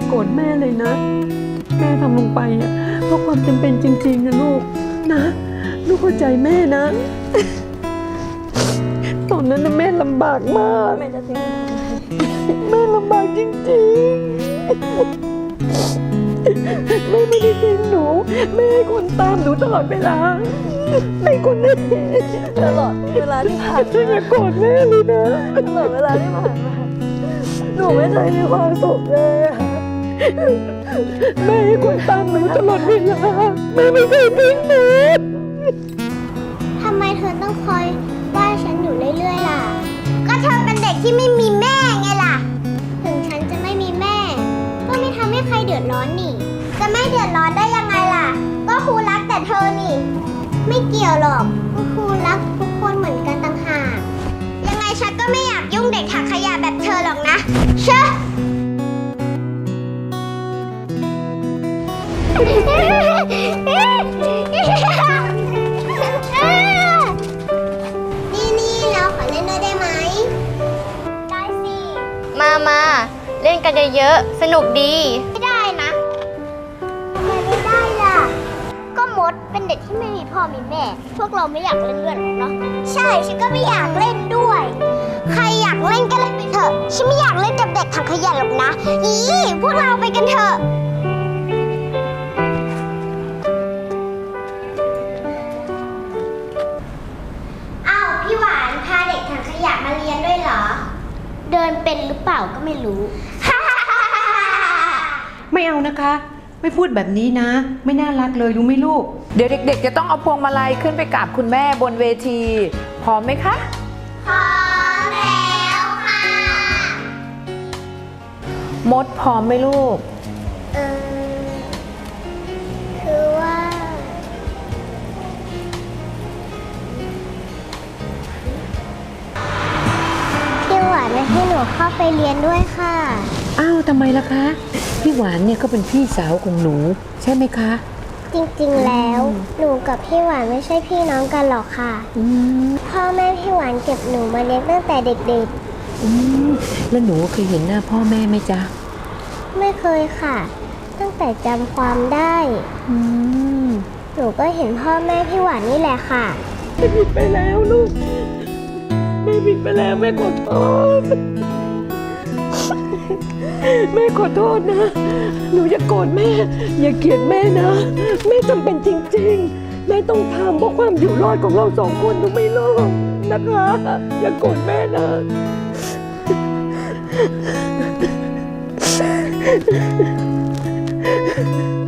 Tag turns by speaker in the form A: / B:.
A: อย่าโกรธแม่เลยนะ แม่ทำลงไปอะเพราะความจำเป็นจริงๆนะลูกนะ ลูกเข้าใจแม่นะ ตอนนั้นนะแม่ลำบากมาก
B: แม่จะทิ้ง
A: แม่ลำบากจริงๆ แม่ไม่ได้ทิ้งหนู แม่ให้คนตามหนูตลอดเวลาให้คนนี้
B: ตลอดเวลาที่ผ่าน
A: ช่วยอย่าโกรธแม่เลยนะ
B: ตลอดเวลาที่ผ่านมาหนูไม่เคยมีความสุขเลยอะ
A: แม่ให้คนตามหนูตลอดเวลาแม่ไม่เคยทิ้งหนู
C: ทำไมเธอต้องคอยว่าฉันอยู่เรื่อยๆล่ะ ก็เธอเป็นเด็กที่ไม่มีแม่ไงล่ะ ถึงฉันจะไม่มีแม่ ก็ไม่ทำให้ใครเดือดร้อนนี่ จะไม่เดือดร้อนได้ยังไงล่ะ ก็ครูรักแต่เธอนี่ ไม่เกี่ยวหรอกก็ครูรักทุกคนเหมือนกันต่างหาก ยังไงฉันก็ไม่อยากยุ่งเด็กถังขยะแบบเธอหรอกนะ เชอะ นี่นี่เราขอเล่นด้วยได้ไหม ได้สิ
D: มามาเล่นกันเยอะๆ สนุกดี
C: ไม่ได้นะทำไมไม่ได้ล่ะ ก็มดเป็นเด็กที่ไม่มีพ่อมีแม่ พวกเราไม่อยากเล่นด้วยหรอกเนาะ ใช่ฉันก็ไม่อยากเล่นด้วย ใครอยากเล่นก็เล่นไปเถอะ ฉันไม่อยากเล่นกับเด็กถังขยะหรอกนะ อีพวกเราไปกันเถอะ นเป็นหรือเปล่าก็ไม่รู้
A: ไม่เอานะคะ ไม่พูดแบบนี้นะ ไม่น่ารักเลยรู้ไหมลูก
E: เดี๋ยวเด็ก ๆ จะต้องเอาพวงมาลัยขึ้นไปกราบคุณแม่บนเวที พร้อมไหมคะ
C: พร้อมแล้วค่ะ
E: มดพร้อมไหมลูก
C: พี่หวานไม่ให้หนูเข้าไปเรียนด้วยค่ะ
A: อ้าวทำไมล่ะคะ พี่หวานเนี่ยก็เป็นพี่สาวของหนู ใช่ไหมคะ
C: จริงๆแล้ว หนูกับพี่หวานไม่ใช่พี่น้องกันหรอกค่ะ
A: อืม
C: พ่อแม่พี่หวานเก็บหนูมาเลี้ยงตั้งแต่เด็ก
A: อืมแล้วหนูเคยเห็นหน้าพ่อแม่ไหมจ๊ะ
C: ๆ ไม่เคยค่ะ ตั้งแต่จำความได้
A: อืม
C: หนูก็เห็นพ่อแม่พี่หวานนี่แหละค่ะ
A: แม่ผิดไปแล้วลูกแม่ผิดไปแล้วแม่ขอโทษ แม่ขอโทษนะ หนูอย่าโกรธแม่ อย่าเกลียดแม่นะ แม่จำเป็นจริง ๆ แม่ต้องทำเพราะความอยู่รอดของเราสองคนหนูไม่รอดนะคะ อย่าโกรธแม่นะ
C: พ